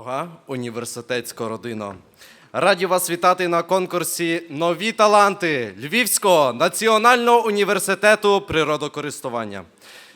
Дорога університетська родина. Раді вас вітати на конкурсі Нові таланти Львівського національного університету природокористування.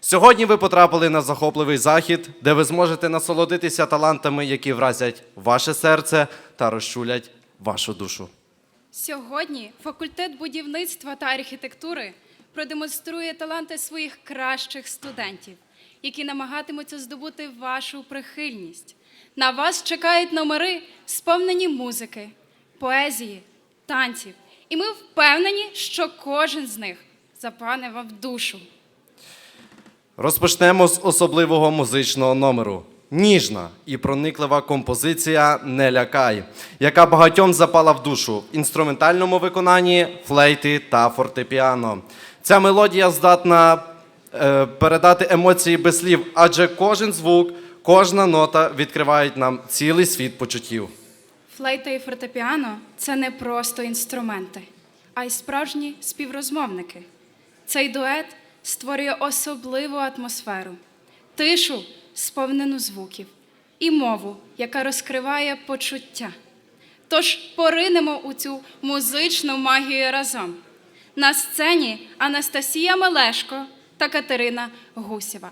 Сьогодні ви потрапили на захопливий захід, де ви зможете насолодитися талантами, які вразять ваше серце та розчулять вашу душу. Сьогодні факультет будівництва та архітектури продемонструє таланти своїх кращих студентів, які намагатимуться здобути вашу прихильність. На вас чекають номери, сповнені музики, поезії, танців. І ми впевнені, що кожен з них запане вам в душу. Розпочнемо з особливого музичного номеру. Ніжна і прониклива композиція Не лякай, яка багатьом запала в душу в інструментальному виконанні флейти та фортепіано. Ця мелодія здатна е, передати емоції без слів, адже кожен звук, кожна нота відкривають нам цілий світ почуттів. Флейта і фортепіано це не просто інструменти, а й справжні співрозмовники. Цей дует створює особливу атмосферу, тишу, сповнену звуків, і мову, яка розкриває почуття. Тож поринемо у цю музичну магію разом. На сцені Анастасія Мелешко та Катерина Гусєва.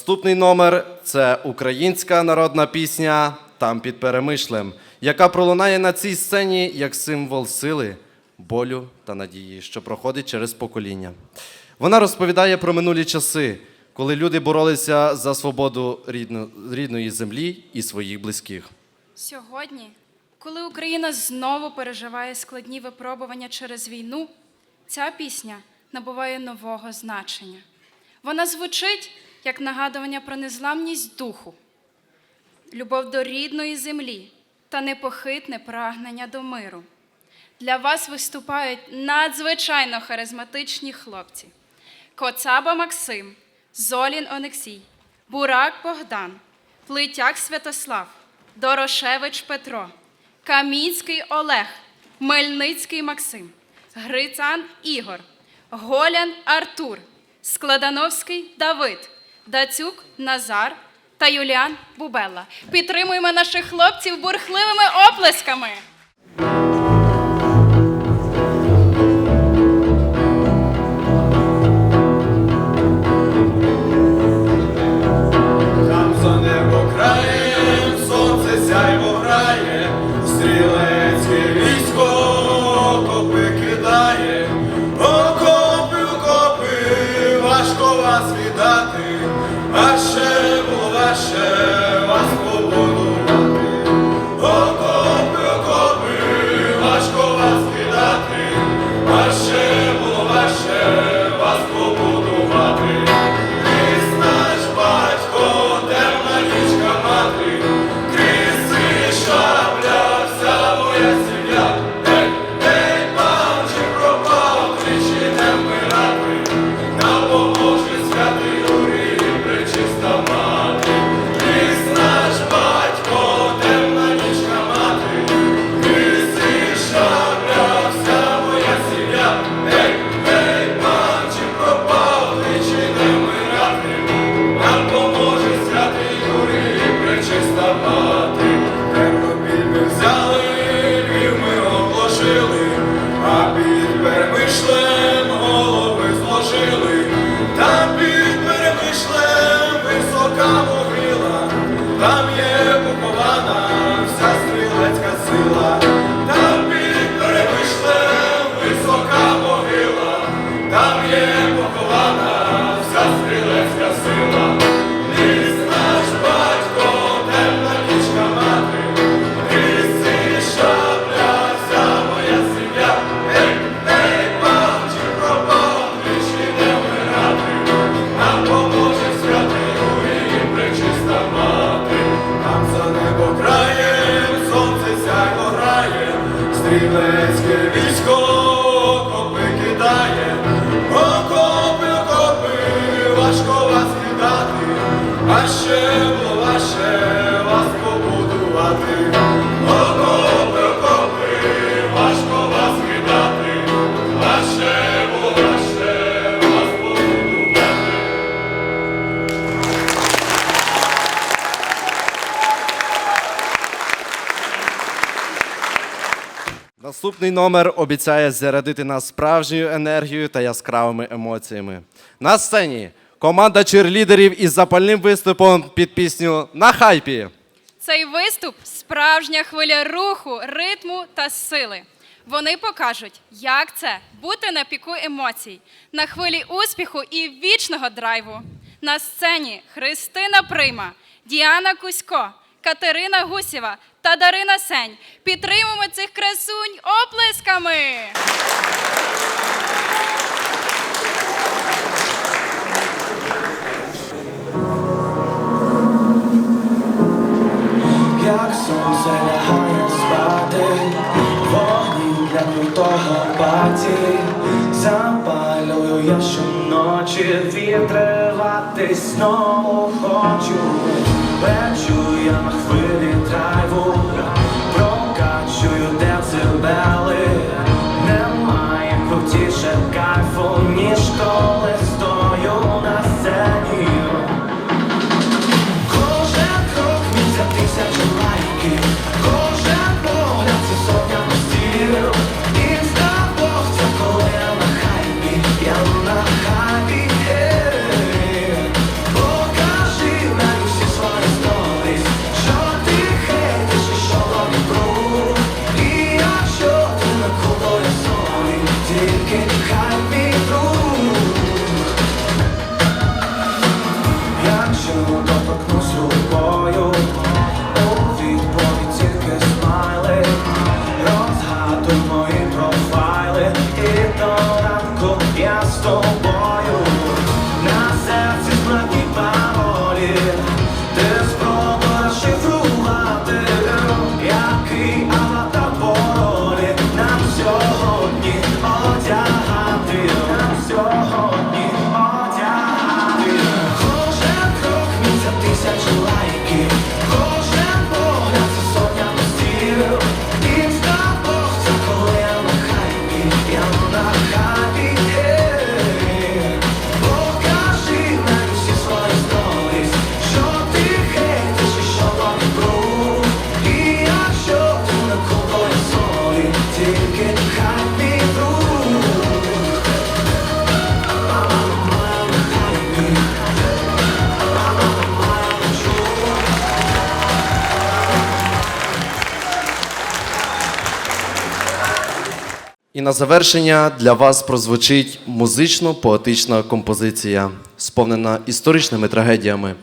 Наступний номер це українська народна пісня Там під перемишлем, яка пролунає на цій сцені як символ сили, болю та надії, що проходить через покоління. Вона розповідає про минулі часи, коли люди боролися за свободу рідно- рідної землі і своїх близьких. Сьогодні, коли Україна знову переживає складні випробування через війну, ця пісня набуває нового значення. Вона звучить як нагадування про незламність духу, любов до рідної землі та непохитне прагнення до миру. Для вас виступають надзвичайно харизматичні хлопці: Коцаба Максим, Золін Онексій, Бурак Богдан, Плитяк Святослав, Дорошевич Петро, Камінський Олег, Мельницький Максим, Грицан Ігор, Голян Артур, Складановський Давид, Дацюк Назар та Юліан Бубелла. Підтримуємо наших хлопців бурхливими оплесками. Наступний номер обіцяє зарядити нас справжньою енергією та яскравими емоціями. На сцені команда черлідерів із запальним виступом під пісню на хайпі. Цей виступ справжня хвиля руху, ритму та сили. Вони покажуть, як це бути на піку емоцій, на хвилі успіху і вічного драйву. На сцені Христина Прима, Діана Кузько, Катерина Гусєва та Дарина Сень. Підтримуємо цих красунь оплесками! Як сонце лягає спати, вогні для крутого паті, запалюю я щоночі, відривати знову хочу, я хвилі драйву, прокачую децибели, немає крутіше І на завершення для вас прозвучить музично-поетична композиція, сповнена історичними трагедіями,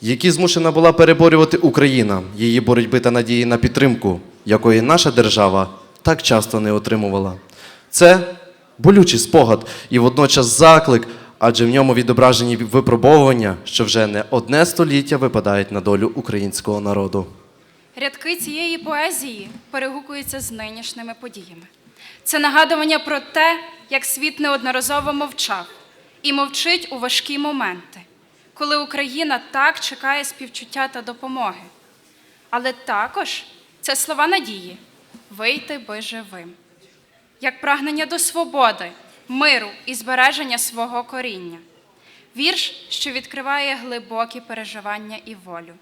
які змушена була переборювати Україна, її боротьби та надії на підтримку, якої наша держава так часто не отримувала. Це болючий спогад і водночас заклик, адже в ньому відображені випробовування, що вже не одне століття випадають на долю українського народу. Рядки цієї поезії перегукуються з нинішніми подіями. Це нагадування про те, як світ неодноразово мовчав і мовчить у важкі моменти, коли Україна так чекає співчуття та допомоги. Але також це слова надії вийти би живим, як прагнення до свободи, миру і збереження свого коріння. Вірш, що відкриває глибокі переживання і волю,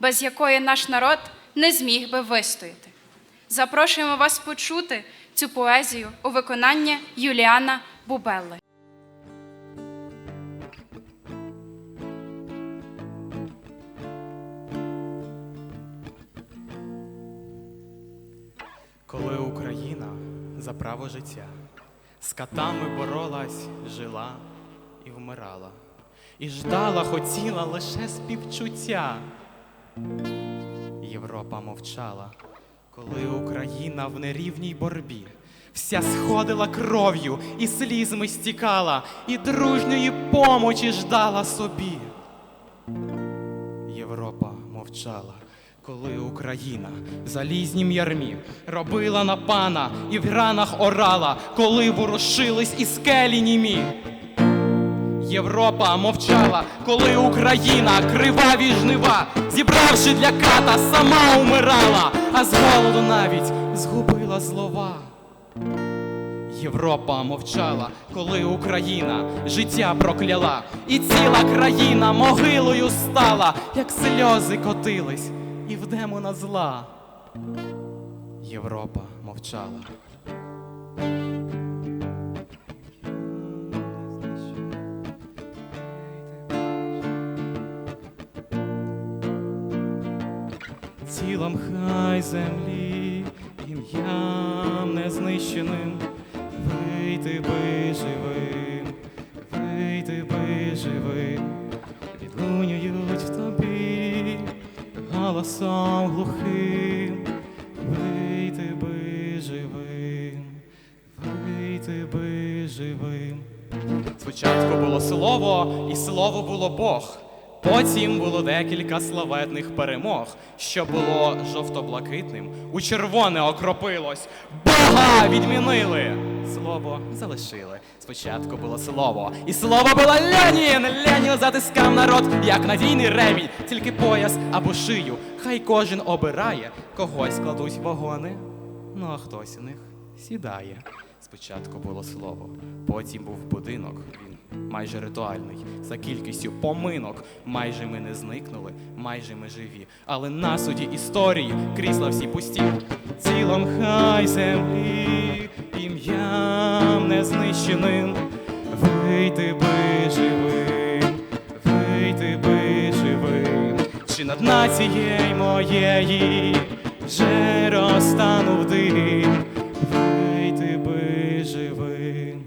без якої наш народ не зміг би вистояти. Запрошуємо вас почути цю поезію у виконанні Юліана Бубелли. Коли Україна за право життя з катами боролась, жила і вмирала, і ждала, хотіла лише співчуття. Європа мовчала, коли Україна в нерівній борбі вся сходила кров'ю і слізьми стікала, і дружньої помочі ждала собі. Європа мовчала, коли Україна в залізнім ярмі робила на пана і в ранах орала, коли ворушились і скелі німі. Європа мовчала, коли Україна криваві жнива, зібравши для ката, сама умирала, а з голоду навіть згубила слова. Європа мовчала, коли Україна життя прокляла, і ціла країна могилою стала, як сльози котились, і в демона зла. Європа мовчала. Тілом хай землі, ім'ям незнищеним, вийти би живим, вийти би живим, відлунюють в тобі голосом глухим, вийти би живим, вийти би живим. Спочатку було слово, і слово було Бог. Потім було декілька славетних перемог, що було жовто-блакитним, у червоне окропилось. Бога відмінили. Слово залишили. Спочатку було слово, і слово було Ленін. Ленін затискав народ, як надійний ремінь, тільки пояс або шию. Хай кожен обирає, когось кладуть вагони, ну а хтось у них сідає. Спочатку було слово, потім був будинок. Він майже ритуальний, за кількістю поминок. Майже ми не зникнули, майже ми живі. Але на суді історії крісла всі пусті. Цілом хай землі, ім'ям незнищеним. Вийти би живим, вийти би живим. Чи над нацією моєї вже розтанув дим. Вийти би живим,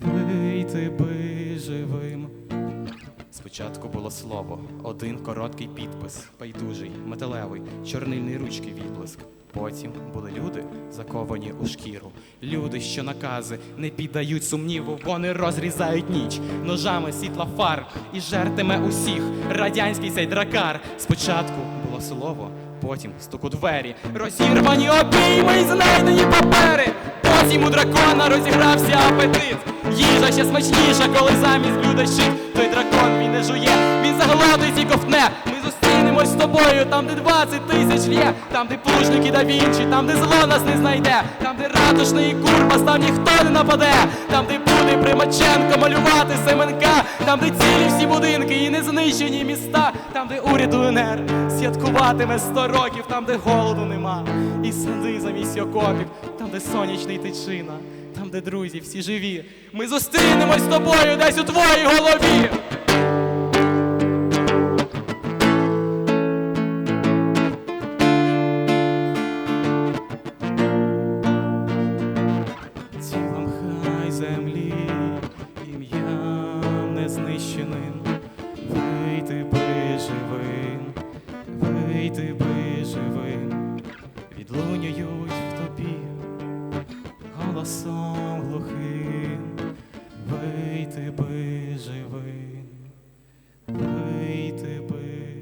вийти би. Спочатку було слово, один короткий підпис, байдужий, металевий, чорнильний ручки відблиск. Потім були люди, заковані у шкіру. Люди, що накази не піддають сумніву, вони розрізають ніч ножами світла фар і жертиме усіх радянський цей дракар. Спочатку було слово, потім стук у двері, розірвані обійми і знайдені папери. Потім у дракона розігрався апетит. Їжа ще смачніша, коли замість блюда щит. Той дракон він не жує, він заголодить і ковтне. Зустрінемось з тобою, там, де 20 тисяч лє, там, де плужники да Вінчі, там, де зло нас не знайде, там, де ратушний курбас, там ніхто не нападе, там, де буде Примаченко малювати Семенка, там, де цілі всі будинки і не знищені міста, там, де уряд УНР святкуватиме 100 років, там, де голоду нема, і сади замість окопів, там, де сонячний тичина, там, де друзі всі живі. Ми зустрінемось з тобою десь у твоїй голові. Незнищеним, вийти би живим, вийти би живим, відлунюють в тобі голосом глухим, вийти би живим, вийти би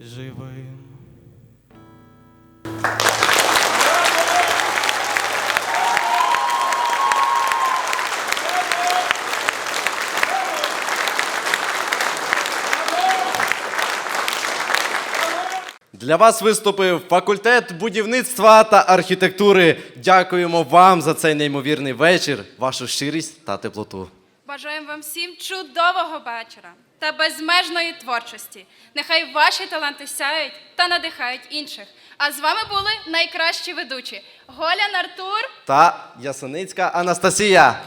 живим. Для вас виступив факультет будівництва та архітектури. Дякуємо вам за цей неймовірний вечір, вашу щирість та теплоту. Бажаємо вам всім чудового вечора та безмежної творчості. Нехай ваші таланти сяють та надихають інших. А з вами були найкращі ведучі Голя Нартур Та Ясеницька Анастасія.